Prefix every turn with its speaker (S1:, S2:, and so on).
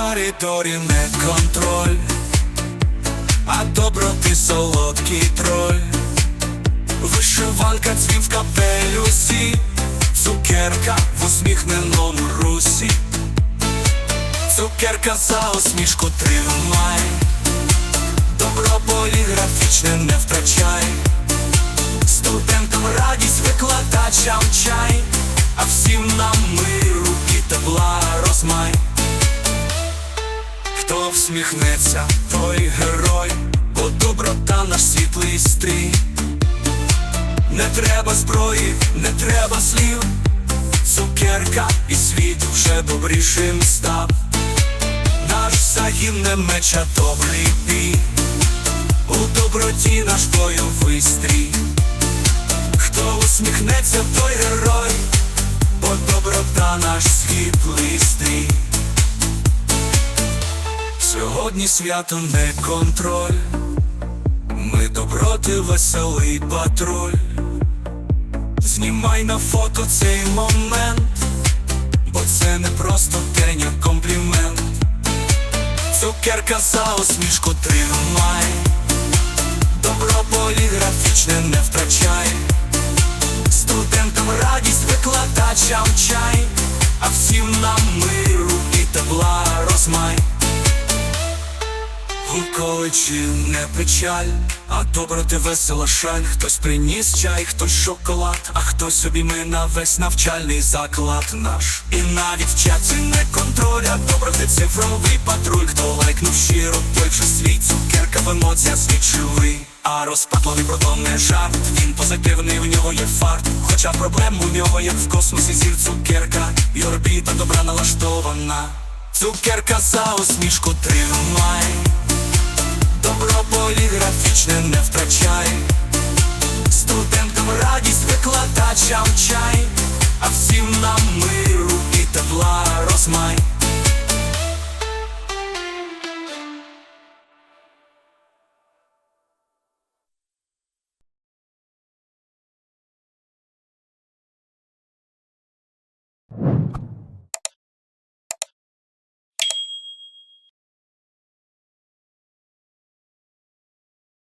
S1: коридорі не контроль, а доброти солодкий троль. Вишиванка дзвін в капелюсі, цукерка в усміхненому русі. Цукерка за усмішку тримай, добро поліграфічне не втрачай, студентам радість, викладачам чай, а всім нам миру і тепла Хто всміхнеться, той герой, бо доброта наш світлий стрій. Не треба зброї, не треба слів, цукерка і світ вже добрішим став. Наш загін не меча добрий бій, у доброті наш бойовий стрій. Хто усміхнеться, той герой, бо доброта наш світлий стрій. Сьогодні свято не контроль, ми доброти веселий патруль. Знімай на фото цей момент, бо це не просто день, а комплімент. Цукерка за усмішку тримай, добро поліграфічне не втрачай, студентам радість, викладачам чай, а всім нам миру Гуколичі не печаль, а доброти весела шаль. Хтось приніс чай, хтось шоколад, а хтось обійме на весь навчальний заклад наш. І навіть в не контроль, а доброти цифровий патруль. Хто лайкнув щиро, той вже свій цукерка в емоціях свідчивий. А розпатловий про не жарт. Він позитивний, в нього є фарт. Хоча проблем у нього є в космосі зір цукерка, і орбіта добра налаштована. Цукерка за усмішку тримай. Добро поліграфічне не втрачай, студентам радість, викладачам чай, а всім нам миру і тепла розмай.